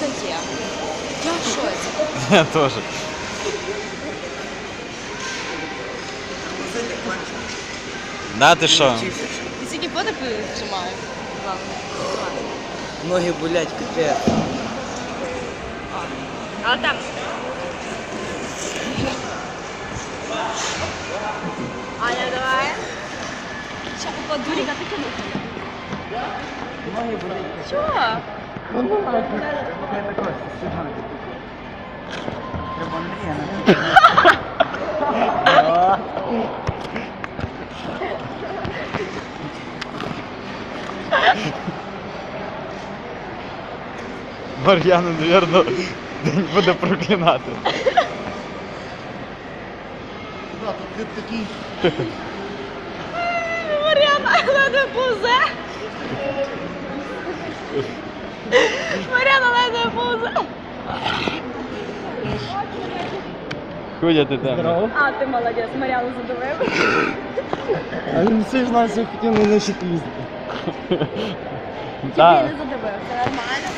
дає. Я в шоці. Я теж. Да, ти що? І скільки фото піджимаю? Ноги болять, капець. А там. Аня, давай. Що, подуріка, ти кинув? Ноги болять. Чого? Я також сигнал. Треба Андрія Мар'яна, навірно, день буде проклинати. Мар'яна, ледве повзе. Мар'яна ледве повзе. Ходя ти там. А, ти молодець, Мар'яну задавив. А він все ж нас хотів на наші їздити. Тобі Так. не задавив, це нормально.